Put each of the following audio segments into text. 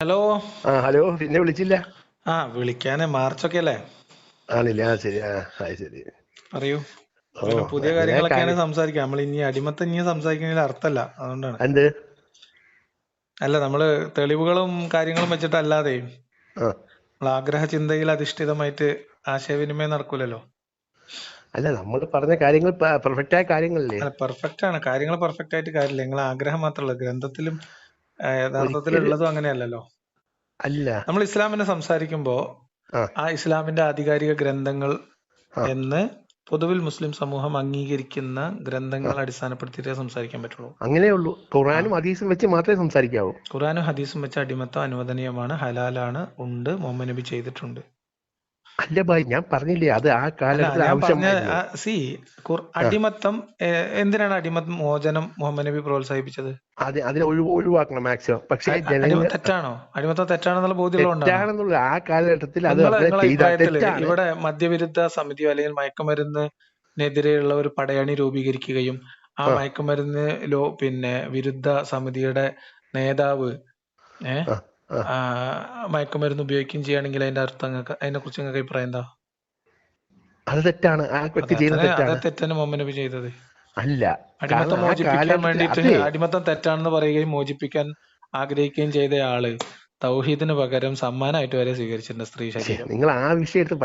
Hello. ആ hello പിന്നെ വിളിച്ചില്ല? ആ വിളിക്കാന് മാർച്ചൊക്കെ അല്ലേ ആണില്ല ആ ശരി ആ ശരി. പറയൂ. പുതിയ കാര്യങ്ങളൊക്കെയാണ് സംസാരിക്കാം സംസാരിക്കുക. നമ്മൾ ഇനി അടിമത്തം ഇനി സംസാരിക്കുന്നതിൽ അർത്ഥമല്ല. അതുകൊണ്ടാണ്. എന്ത്? അല്ല നമ്മൾ തെളിവുകളും കാര്യങ്ങളും വെച്ചിട്ടല്ലാതെ നമ്മൾ ആഗ്രഹ ചിന്തയിൽ അധിഷ്ഠിതമായിട്ട് ആശയവിനിമയം നടക്കൂലല്ലോ. അല്ല നമ്മൾ പറഞ്ഞ കാര്യങ്ങൾ പെർഫെക്റ്റ് ആയ കാര്യങ്ങളല്ലേ? പെർഫെക്റ്റ് ആണ്. കാര്യങ്ങൾ പെർഫെക്റ്റ് ആയിട്ട് കാര്യമില്ല. നിങ്ങൾ ആഗ്രഹം മാത്രമല്ല. ഗ്രന്ഥത്തിലും യഥാർത്ഥത്തിലുള്ളതും അങ്ങനെയല്ലല്ലോ. അല്ല. നമ്മൾ ഇസ്ലാമിനെ സംസാരിക്കുമ്പോ ആ. ഇസ്ലാമിന്റെ ആധികാരിക ഗ്രന്ഥങ്ങൾ എന്ന് പൊതുവിൽ മുസ്ലിം സമൂഹം അംഗീകരിക്കുന്ന ഗ്രന്ഥങ്ങൾ അടിസ്ഥാനപ്പെടുത്തിയിട്ടേ സംസാരിക്കാൻ പറ്റുള്ളൂ. അങ്ങനെയേ ഉള്ളൂ ഖുറാനും ഹദീസും വെച്ച് മാത്രമേ സംസാരിക്കാവൂ. ഖുറാനും ഹദീസും വെച്ച് അടിമത്തം അനുവദനീയമാണ് ഹലാലാണ് ഉണ്ട് മുഹമ്മദ് നബി ചെയ്തിട്ടുണ്ട്. അല്ല ഭായി ഞാൻ പറഞ്ഞില്ലേ അത് ആ ഞാൻ പറഞ്ഞ സി അടിമത്തം എന്തിനാണ് അടിമത്തം മോചനം മുഹമ്മദ് നബി പ്രോത്സാഹിപ്പിച്ചത്? അതെ അതിനെ ഒഴിവ് ഒഴിവാക്കണം മാക്സിമം. പക്ഷേ തെറ്റാണോ? അടിമത്തം തെറ്റാണെന്നുള്ള ബോധ്യമുള്ള തെറ്റാണെന്നുള്ള ആ കാലഘട്ടത്തിൽ അത് ഇവിടെ മദ്യവിരുദ്ധ സമിതിയോ അല്ലെങ്കിൽ മയക്കുമരുന്നിനെതിരെയുള്ള ഒരു പടയണി രൂപീകരിക്കുകയും ആ. മയക്കുമരുന്ന് ലോ പിന്നെ വിരുദ്ധ സമിതിയുടെ നേതാവ് ഏ? ആ, ആ. ആ, മയക്കുമരുന്ന് ഉപയോഗിക്കുകയും ചെയ്യുകയാണെങ്കിൽ അതിന്റെ അർത്ഥം നിങ്ങൾക്ക് അതിനെ കുറിച്ച് നിങ്ങൾക്ക് അഭിപ്രായം എന്താ? അത് തെറ്റാണ്. ആ വ്യക്തി ചെയ്യുന്നത് തെറ്റാണ് തെറ്റാണ്. മുഹമ്മദ് നബി ചെയ്തത്. അല്ല അടിമത്തം മോചിപ്പിക്കാൻ വേണ്ടിയിട്ട് അടിമത്തം തെറ്റാണെന്ന് പറയുകയും മോചിപ്പിക്കാൻ ആഗ്രഹിക്കുകയും ചെയ്ത ആൾ തൗഹീദിന് പകരം സമ്മാനമായിട്ട് വരെ സ്വീകരിച്ചിട്ടുണ്ട് സ്ത്രീ ശരീരം. നിങ്ങൾ ആ വിഷയം എടുത്ത്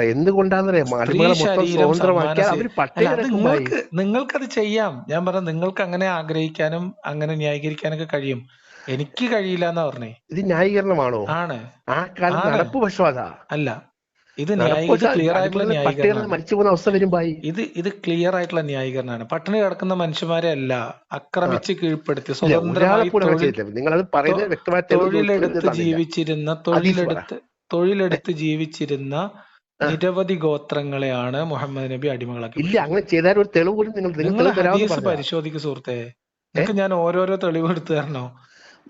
നിങ്ങൾക്ക് നിങ്ങൾക്കത് ചെയ്യാം. ഞാൻ പറഞ്ഞ നിങ്ങൾക്ക് അങ്ങനെ ആഗ്രഹിക്കാനും അങ്ങനെ ന്യായീകരിക്കാനൊക്കെ കഴിയും. എനിക്ക് കഴിയില്ല എന്നാ പറഞ്ഞേ. ഇത് ന്യായീകരണമാണോ? ആണ്. ആ കാലം നടപ്പ് പക്ഷം അതാ. അല്ല. ഇത് ക്ലിയർ ആയിട്ടുള്ള ഇത് ഇത് ക്ലിയർ ആയിട്ടുള്ള ന്യായീകരണമാണ്. പട്ടിണി കിടക്കുന്ന മനുഷ്യന്മാരെ അല്ല ആക്രമിച്ച് കീഴ്പ്പെടുത്തി. സ്വതന്ത്രമായി തൊഴിലെടുത്ത് ജീവിച്ചിരുന്ന തൊഴിലെടുത്ത് തൊഴിലെടുത്ത് ജീവിച്ചിരുന്ന നിരവധി ഗോത്രങ്ങളെയാണ് മുഹമ്മദ് നബി അടിമകളാക്കി ഇല്ല അങ്ങനെ ചെയ്താൽ ഒരു തെളിവ് പോലും നിങ്ങൾ. പരിശോധിക്ക് സുഹൃത്തെ. നിങ്ങൾക്ക് ഞാൻ ഓരോരോ തെളിവ് എടുത്തു തരണോ?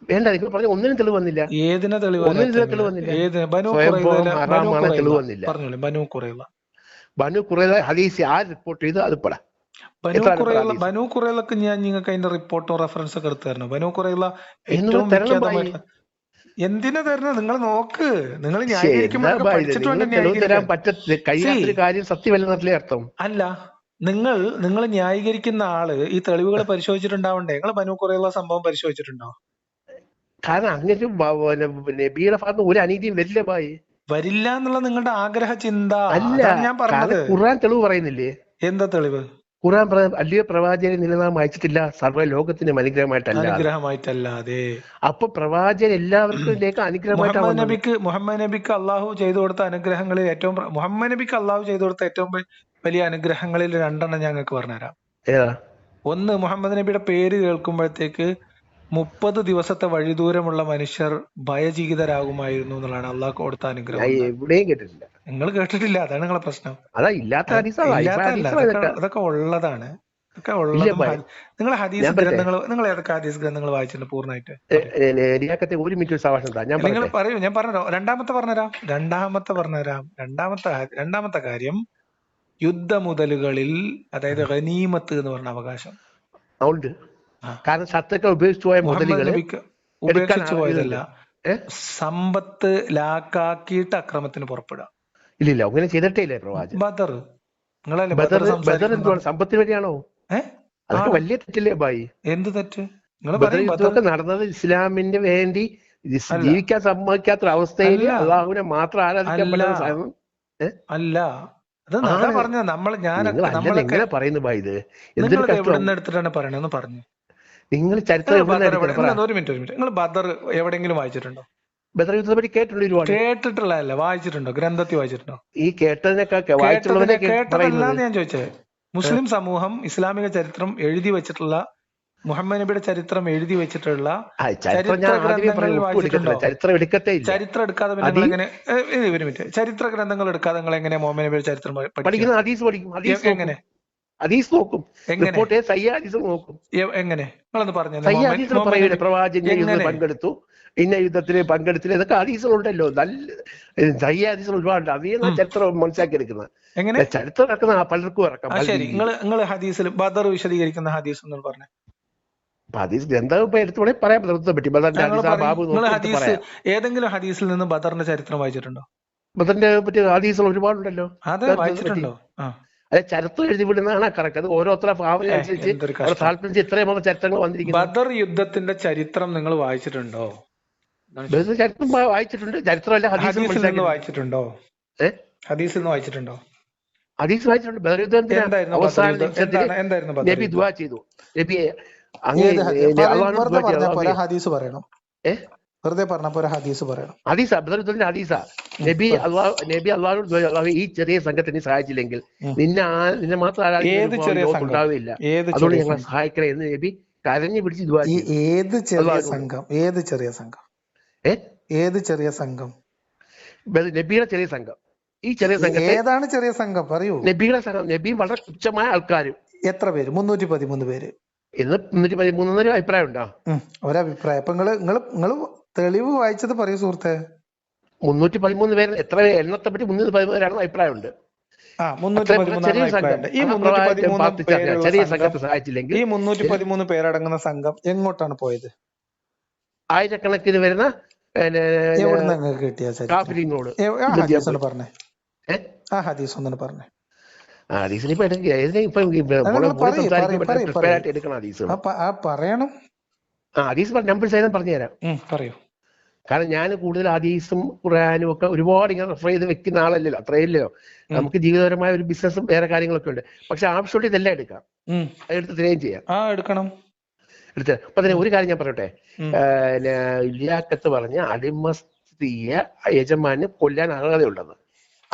വേണ്ട നിങ്ങൾ പറഞ്ഞ ഒന്നിനും തെളിവ് വന്നില്ല. ഏതിനെ തെളിവ് ഒന്നിനും തെളിവ് വന്നില്ല. ബനു തെളിവ് വന്നില്ല. പറഞ്ഞോളൂ ബനു ബനു ഹദീസ് റിപ്പോർട്ട് ചെയ്ത് അത് പറ. ബനു കുറയിലൊക്കെ ഞാൻ നിങ്ങൾക്ക് അതിന്റെ റിപ്പോർട്ടും റെഫറൻസ് ഒക്കെ എടുത്തു തരണം? ബനു ഏറ്റവും തരണം. വിഖ്യാതമായിട്ടുള്ള എന്തിനാ തരുന്നത് നിങ്ങൾ നോക്ക്. നിങ്ങൾ അർത്ഥം? അല്ല നിങ്ങൾ നിങ്ങൾ ന്യായീകരിക്കുന്ന ആൾ ഈ തെളിവുകൾ പരിശോധിച്ചിട്ടുണ്ടാവണ്ടേ? നിങ്ങൾ ബനു കുറയുള്ള സംഭവം പരിശോധിച്ചിട്ടുണ്ടോ? കാരണം പിന്നെ നബിയുടെ ഭാഗത്ത് ഒരു അനീതിയും വരില്ല ഭായി വരില്ല എന്നുള്ള നിങ്ങളുടെ ആഗ്രഹ ചിന്ത. അല്ല ഞാൻ പറഞ്ഞത്. ഖുർആൻ തെളിവ് പറയുന്നില്ലേ? എന്താ തെളിവ്? ഖുർആൻ അല്ലയോ പ്രവാചകനെ നിലനാം അയച്ചിട്ടില്ല സർവ ലോകത്തിനും അനുഗ്രഹമായിട്ടല്ല അനുഗ്രഹമായിട്ടല്ലാതെ. അപ്പൊ പ്രവാചകൻ എല്ലാവർക്കും അനുഗ്രഹമായിട്ടാണ് നബിക്ക് മുഹമ്മദ് നബിക്ക് അള്ളാഹു ചെയ്തു കൊടുത്ത അനുഗ്രഹങ്ങളിൽ ഏറ്റവും മുഹമ്മദ് നബിക്ക് അള്ളാഹു ചെയ്തു കൊടുത്ത ഏറ്റവും വലിയ അനുഗ്രഹങ്ങളിൽ രണ്ടെണ്ണം ഞങ്ങൾക്ക് പറഞ്ഞുതരാം. ഏതാ? ഒന്ന് മുഹമ്മദ് നബിയുടെ പേര് കേൾക്കുമ്പോഴത്തേക്ക് മുപ്പത് ദിവസത്തെ വഴിദൂരമുള്ള മനുഷ്യർ ഭയജീവിതരാകുമായിരുന്നു എന്നുള്ളതാണ് അള്ളാഹ് കൊടുത്ത അനുഗ്രഹം എവിടെയും കേട്ടിട്ടില്ല. നിങ്ങൾ കേട്ടിട്ടില്ല അതാണ് നിങ്ങളെ പ്രശ്നം. അതാ ഇല്ലാത്ത അതൊക്കെ ഉള്ളതാണ്. ഉള്ളതും നിങ്ങൾ ഹദീസ് ഗ്രന്ഥങ്ങൾ നിങ്ങൾ ഏതൊക്കെ ഹദീസ് ഗ്രന്ഥങ്ങൾ വായിച്ചിട്ടുണ്ട് പൂർണമായിട്ട്? ഒരു മിനിറ്റ് നിങ്ങൾ പറയൂ ഞാൻ പറഞ്ഞുതരാം. രണ്ടാമത്തെ പറഞ്ഞുതരാം രണ്ടാമത്തെ പറഞ്ഞുതരാം. രണ്ടാമത്തെ രണ്ടാമത്തെ കാര്യം യുദ്ധ മുതലുകളിൽ അതായത് ഗനീമത്ത് എന്ന് പറഞ്ഞ അവകാശം. കാരണം ശത്രുക്കൾ ഉപയോഗിച്ചു പോയ മുതലുകൾ ഉപേക്ഷിച്ചു പോയതല്ല. സമ്പത്ത് ലാക്കാക്കിയിട്ട് അക്രമത്തിന് പുറപ്പെടുക. ഇല്ലില്ല ഇല്ല അങ്ങനെ ചെയ്തിട്ടേ ഇല്ലേ പ്രവാചകൻ. ബദർ. ബദർ സംസാരിക്കുന്നത്? എന്തുവാണ്? സമ്പത്തിന് വേണ്ടിയാണോ? അതൊക്കെ വലിയ തെറ്റല്ലേ ബായി? എന്ത് തെറ്റ്? യുദ്ധമൊക്കെ നടന്നത് ഇസ്ലാമിന്റെ വേണ്ടി ജീവിക്കാൻ സമ്മതിക്കാത്ത അവസ്ഥയിൽ. അള്ളാഹുവിനെ മാത്രം ആരാധിക്കാൻ അല്ല. സാധനം. അല്ല. അത് പറഞ്ഞ നമ്മൾ ഞാൻ എങ്ങനെ പറയുന്നു ബായി ഇത്? എന്തൊരു കഷ്ടം. എടുത്തിട്ടാണ് പറയണെന്ന് പറഞ്ഞു. നിങ്ങൾ ചരിത്രം ഒരു മിനിറ്റ് ഒരു മിനിറ്റ് നിങ്ങൾ ബദർ എവിടെയെങ്കിലും വായിച്ചിട്ടുണ്ടോ? ബദർ യുദ്ധത്തെ പറ്റി കേട്ടിട്ടുണ്ട് ഒരുപാട്. കേട്ടിട്ടുള്ളതല്ല വായിച്ചിട്ടുണ്ടോ? ഗ്രന്ഥത്തിൽ വായിച്ചിട്ടുണ്ടോ? ഈ കേട്ടതിനൊക്കെ വായിച്ചുള്ളവരെ കേട്ടതിനെ കേട്ട് പറയുന്നത്. ഞാൻ ചോദിച്ചത്. മുസ്ലിം സമൂഹം ഇസ്ലാമിക ചരിത്രം എഴുതി വെച്ചിട്ടുള്ള മുഹമ്മദ് നബിയുടെ ചരിത്രം എഴുതി വെച്ചിട്ടുള്ള ചരിത്രം ഞാൻ ചരിത്ര എടുക്കാതെ നിങ്ങൾ എങ്ങനെ ഒരു മിനിറ്റ് ചരിത്ര ഗ്രന്ഥങ്ങൾ എടുക്കാതെ നിങ്ങൾ എങ്ങനെ മുഹമ്മദ് നബിയുടെ ചരിത്രം പഠി- ഹദീസ് പഠിക്കും. ഹദീസ് എങ്ങനെ? ഹദീസ് നോക്കും. റിപ്പോർട്ട് സയ്യാദീസ് നോക്കും. സയ്യാദീസ് എങ്ങനെ? നിങ്ങളൊന്ന് പറഞ്ഞു സയ്യ ഹദീസിൽ പറയൂലേ പ്രവാചകൻ യുദ്ധത്തിൽ പങ്കെടുത്തു. ഇന്ന യുദ്ധത്തിൽ പങ്കെടുത്തില്ല. ഇതൊക്കെ ഹദീസുകളുണ്ടല്ലോ നല്ല സയ്യാദീസ് ഒരുപാട് ഒരുപാടുണ്ട്. അതേ ഉം. ചരിത്രം മനസ്സിലാക്കി എടുക്കുന്നത് ചരിത്രം ഇറക്കുന്ന പലർക്കും ഇറക്കാം. ശരി. നിങ്ങൾ നിങ്ങൾ ഹദീസിൽ ബദർ വിശദീകരിക്കുന്ന ഹദീസ് എന്ന് പറഞ്ഞു. ഹദീസ് ഗ്രന്ഥം എടുത്തു വേണേ പറയാം. ബദറിനെ പറ്റി. ബദറിന്റെ ഹദീസ് ബാബു ഹദീസ് ഏതെങ്കിലും ഹദീസിൽ നിന്ന് ബദറിന്റെ ചരിത്രം വായിച്ചിട്ടുണ്ടോ? ബദറിനെ പറ്റി ഹദീസുകൾ ഒരുപാടുണ്ടല്ലോ. വായിച്ചിട്ടുണ്ടോ? അതെ ചരിത്രം എഴുതി വിടുന്നതാണ് കറക്റ്റ് അത് ഓരോരുത്തരുടെ ഭാവന ഏ, അനുസരിച്ച് എന്തൊരു അവിടെ കഷ്ടം. താല്പര്യം ഇത്രയും ചരിത്രങ്ങൾ വന്നിരിക്കുന്നത് ബദർ യുദ്ധത്തിന്റെ ചരിത്രം നിങ്ങൾ വായിച്ചിട്ടുണ്ടോ? ചരിത്രം വായിച്ചിട്ടുണ്ട്. ചരിത്രമല്ല ഹദീസ് ഹദീസിൽ വായിച്ചിട്ടുണ്ടോ? ഹദീസ് ഹദീസിൽ നിന്ന് വായിച്ചിട്ടുണ്ടോ? ഹദീസ് വായിച്ചിട്ടുണ്ട്. ബദർ അവസാന നബി ദുവാ ചെയ്തു. നബിയെ അങ്ങനെ ഹദീസ്? പറയണം. വെറുതെ പറഞ്ഞ പോലെ ഹദീസ് പറയണം. ഹദീസ ബദർ യുദ്ധത്തിന്റെ ഹദീസാ. നബി അള്ളാഹു നബി അള്ളാഹു ദുആ ഈ ചെറിയ സംഘത്തിനെ സഹായിച്ചില്ലെങ്കിൽ നിന്നെ നിന്നെ മാത്രം ആരാധിക്കുന്ന ഏത് ഒരു ചെറിയ ലോകത്ത് സംഘം? ഉണ്ടാവുകയില്ല ഏത് അതുകൊണ്ട് ഞങ്ങളെ? സഹായിക്കണേ എന്ന് നബി കരഞ്ഞു പിടിച്ച് ഏത് ചെറിയ സംഘം? ഏത് ചെറിയ സംഘം? ഏ? ഏത് ചെറിയ സംഘം? നബിയുടെ ചെറിയ സംഘം. ഈ ചെറിയ സംഘം ഏതാണ് ചെറിയ സംഘം? പറയൂ. നബിയുടെ സംഘം. നബി വളരെ തുച്ഛമായ ആൾക്കാരും. എത്ര പേര്? മുന്നൂറ്റി പതിമൂന്ന് പേര്. ഇന്ന് മുന്നൂറ്റി പതിമൂന്ന് അഭിപ്രായം ഉണ്ടോ ഒരഭിപ്രായം. അപ്പൊ നിങ്ങൾ നിങ്ങൾ നിങ്ങൾ തെളിവ് വായിച്ചത് പറയൂ സുഹൃത്തെ. മുന്നൂറ്റി പതിമൂന്ന് പേര് എത്ര എണ്ണത്തെ പറ്റി മുന്നൂറ്റി പതിമൂന്ന് പേരാണെന്ന് അഭിപ്രായമുണ്ട് ചെറിയ സംഘത്തെ സഹായിച്ചില്ലെങ്കിൽ ഈ മുന്നൂറ്റി പതിമൂന്ന് പേരടങ്ങുന്ന സംഘം എങ്ങോട്ടാണ് പോയത്? ആയിരക്കണക്കിന് വരുന്ന കാഫിലിങ്ങളോട് ആ ഹദീസ് പറഞ്ഞേ. ആ ഹദീസ്. പറയണം. ആ ഹദീസ് നമ്പർ സൈതം പറഞ്ഞുതരാം പറയൂ. കാരണം ഞാൻ കൂടുതൽ ഹദീസും ഖുറാനും ഒക്കെ ഒരുപാട് ഇങ്ങനെ റെഫർ ചെയ്ത് വെക്കുന്ന ആളല്ലല്ലോ അത്രയല്ലോ നമുക്ക് ജീവിതപരമായ ഒരു ബിസിനസ്സും വേറെ കാര്യങ്ങളൊക്കെ ഉണ്ട്. പക്ഷെ ആവശ്യമുള്ള ഇതെല്ലാം എടുക്കാം. എടുത്ത് തിരയും ചെയ്യാം. ആ എടുക്കണം. എടുത്ത് അപ്പൊ അതിന് ഒരു കാര്യം ഞാൻ പറയട്ടെ. ഇല്ലാക്കത്ത് പറഞ്ഞ അടിമ യജമാനെ യജമാന് കൊല്ലാൻ അർഹതയുണ്ടെന്ന്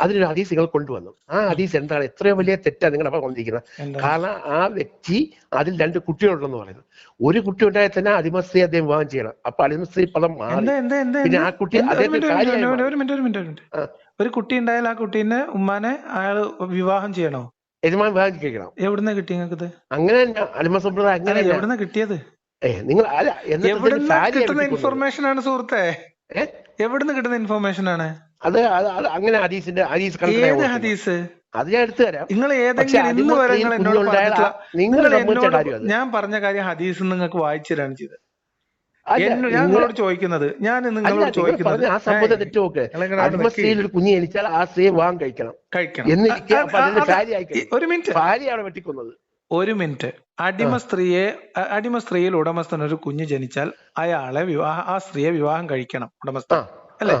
അതിനൊരു ഹദീസ് നിങ്ങൾ കൊണ്ടുവന്നു. ആ ഹദീസ് എന്താണ്? എത്രയോ വലിയ തെറ്റാണ് നിങ്ങളുടെ അപ്പം വന്നിരിക്കുന്നത് കാരണം ആ വ്യക്തി അതിൽ രണ്ട് കുട്ടികളുണ്ടെന്ന് പറയുന്നു. ഒരു കുട്ടി ഉണ്ടായാൽ തന്നെ അടിമസ്ത്രീ അദ്ദേഹം വിവാഹം ചെയ്യണം. അപ്പൊ അടിമസ്ത്രീ പദം മാറി. പിന്നെ ആ കുട്ടി? ഒരു അദ്ദേഹത്തിന് കുട്ടി ഉണ്ടായാൽ ആ കുട്ടീനെ ഉമ്മാനെ അയാൾ വിവാഹം ചെയ്യണോ? യജമാൻ വിവാഹം കഴിക്കണം. എവിടുന്ന കിട്ടി നിങ്ങൾക്ക് അങ്ങനെ അലിമ സമ്പ്രദായം അങ്ങനെ. എവിടുന്ന കിട്ടിയത്? നിങ്ങൾ ഇൻഫർമേഷൻ ആണ് സുഹൃത്തെ? എവിടുന്ന് കിട്ടുന്ന ഇൻഫർമേഷൻ ആണ്? അത് അങ്ങനെ ഹദീസിന്റെ ഹദീസ്. ഹദീസ്? അത് ഞാൻ എടുത്തു തരാം. നിങ്ങൾ ഏതെങ്കിലും ഇന്ന് വരെ നിങ്ങൾ എന്നോട് ഞാൻ പറഞ്ഞ കാര്യം ഹദീസ് നിങ്ങൾക്ക് വായിച്ചു തരാണ് ചെയ്തത് ഞാൻ നിങ്ങളോട് ചോദിക്കുന്നത് ഞാൻ നിങ്ങളോട് ചോദിക്കുന്നത് ആ സംഭവത്തെ തെറ്റ് നോക്ക് നിങ്ങൾ ഇങ്ങനെ അവിടെ ഒരു കുഞ്ഞ് ജനിച്ചാൽ ആ സ്ത്രീ വിവാഹം കഴിക്കണം. കഴിക്കണം. എന്നിരിക്കെ ഒരു മിനിറ്റ്. ഭാര്യയാണ് വെട്ടിക്കൊന്നത്. ഒരു മിനിറ്റ്. അടിമ സ്ത്രീയെ അടിമ സ്ത്രീയിൽ ഉടമസ്ഥൻ ഒരു കുഞ്ഞ് ജനിച്ചാൽ അയാളെ വിവാഹ ആ സ്ത്രീയെ വിവാഹം കഴിക്കണം ഉടമസ്ഥ ഉടമസ്ഥൻ അല്ലേ.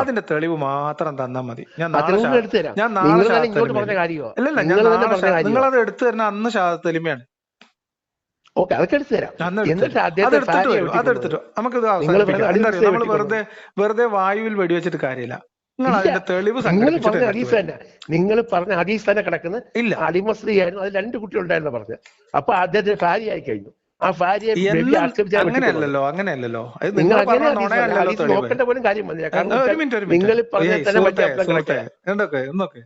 അതിന്റെ തെളിവ് മാത്രം തന്നാൽ മതി. ഞാൻ ഞാൻ നാളെ ഞാൻ നിങ്ങളത് എടുത്തു തരുന്ന അന്ന് ഓക്കെ അതൊക്കെ എടുത്തു തരാം. അതെടുത്തിട്ട് അടിമസ്ത്രീയെ നമ്മൾ. വെറുതെ വെറുതെ വായുവിൽ വെടിവെച്ചിട്ട് കാര്യമില്ല. നിങ്ങൾ പറഞ്ഞ ഹദീസ് തന്നെ. കിടക്കുന്ന അടിമസ്ത്രീ ആയിരുന്നു അത് രണ്ട് കുട്ടികളുണ്ടായിരുന്നു പറഞ്ഞത്. അപ്പൊ അദ്ദേഹത്തിന് ഭാര്യയായി കഴിഞ്ഞു. ആ ഭാര്യയെ എന്നും. അങ്ങനെയല്ലല്ലോ അങ്ങനെയല്ലോ നിങ്ങൾ നോക്കേണ്ട പോലും കാര്യം വന്നില്ല കാരണം ഒരു മിനിറ്റ് ഒരു നിങ്ങൾ എന്തൊക്കെ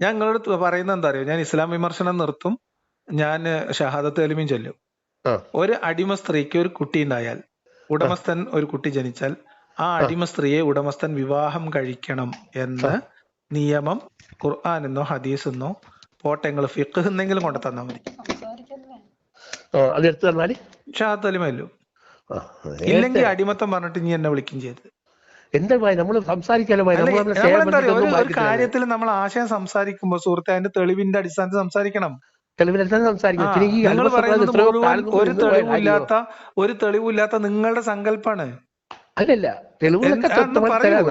ഞാൻ നിങ്ങളോട് പറയുന്നത് എന്താ അറിയോ? ഞാൻ ഇസ്ലാം വിമർശനം നിർത്തും. ഞാൻ ഷഹാദത്ത് എലിമീൻ ചൊല്ലും. ഒരു അടിമ സ്ത്രീക്ക് ഒരു കുട്ടി ഉണ്ടായാൽ ഉടമസ്ഥൻ ഒരു കുട്ടി ജനിച്ചാൽ ആ അടിമ സ്ത്രീയെ ഉടമസ്ഥൻ വിവാഹം കഴിക്കണം എന്ന് നിയമം ഖുർആാനെന്നോ ഹദീസ് എന്നോ പോട്ടെങ്ങൾ ഫിഖ് എന്നെങ്കിലും കൊണ്ടു തന്നാൽ മതി. അത് എടുത്തു തന്നാൽ? എലിമയല്ലോ ഇല്ലെങ്കിൽ അടിമത്തം പറഞ്ഞിട്ട് നീ എന്നെ വിളിക്കും ചെയ്ത്. എന്താ ഭായി? നമ്മൾ സംസാരിക്കാലോ ഒരു. കാര്യത്തിൽ നമ്മൾ ആശയം സംസാരിക്കുമ്പോൾ സുഹൃത്തെ അതിന്റെ തെളിവിന്റെ അടിസ്ഥാനത്തിൽ സംസാരിക്കണം. ഒരു തെളിവില്ലാത്ത ഒരു തെളിവില്ലാത്ത നിങ്ങളുടെ സങ്കല്പാണ്. സംസാരിക്കാൻ-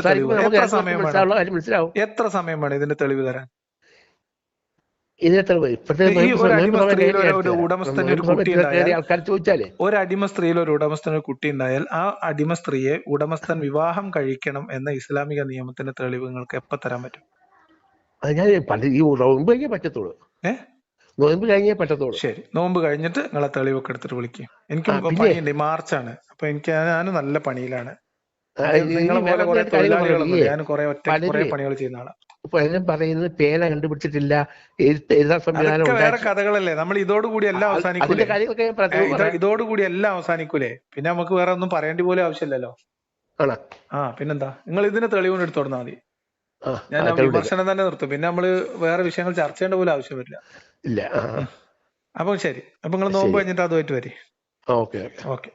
തെളിവ്. എത്ര സമയമാണ് മനസ്സിലാവും. എത്ര സമയം വേണം ഇതിന്റെ തെളിവ് തരാൻ? ആൾക്കാർ ചോദിച്ചാലേ ഒരു അടിമ സ്ത്രീയിൽ ഒരു ഉടമസ്ഥന് ഒരു കുട്ടി ഉണ്ടായാൽ ആ അടിമ സ്ത്രീയെ ഉടമസ്ഥൻ വിവാഹം കഴിക്കണം എന്ന ഇസ്ലാമിക നിയമത്തിന്റെ തെളിവ് നിങ്ങൾക്ക് എപ്പോ തരാൻ പറ്റും? അത് ഞാൻ പണ്ട് ഈ നോമ്പ് കഴിഞ്ഞേ പറ്റത്തുള്ളൂ. ഏ? നോയമ്പ് കഴിഞ്ഞേ പറ്റത്തുള്ളൂ. ശരി. നോമ്പ് കഴിഞ്ഞിട്ട് നിങ്ങളെ തെളിവൊക്കെ എടുത്തിട്ട് വിളിക്കും. എനിക്ക്? പണിയുണ്ട്. മാർച്ചാണ്. അപ്പൊ എനിക്ക് ഞാൻ നല്ല പണിയിലാണ്. നിങ്ങളെ പോലെ കുറെ തൊഴിലാളികളൊന്നും ഞാൻ കുറെ ഒറ്റ കുറെ പണികൾ ചെയ്യുന്ന ആളാണ് പലരും പറയുന്നത് പേന കണ്ടുപിടിച്ചിട്ടില്ല എഴുതാ സംവിധാനം വേറെ കഥകളല്ലേ. നമ്മൾ ഇതോടുകൂടി എല്ലാം അവസാനിക്കൂലേ. ഇതോടുകൂടി എല്ലാം അവസാനിക്കൂലേ? പിന്നെ നമുക്ക് വേറെ ഒന്നും പറയേണ്ടി പോലും ആവശ്യമില്ലല്ലോ. ആണോ? ആ പിന്നെന്താ? നിങ്ങൾ ഇതിന് തെളിവുകൊണ്ട് എടുത്തു കൊടുത്താൽ മതി. ഞാൻ വിമർശനം തന്നെ നിർത്തും. പിന്നെ നമ്മൾ വേറെ വിഷയങ്ങൾ ചർച്ച ചെയ്യേണ്ട പോലും ആവശ്യം വരില്ല ഇല്ല. അപ്പൊ ശരി. അപ്പൊ നിങ്ങൾ നോമ്പ് കഴിഞ്ഞിട്ട് അതുമായിട്ട് വരി. ഓക്കെ. ഓക്കെ.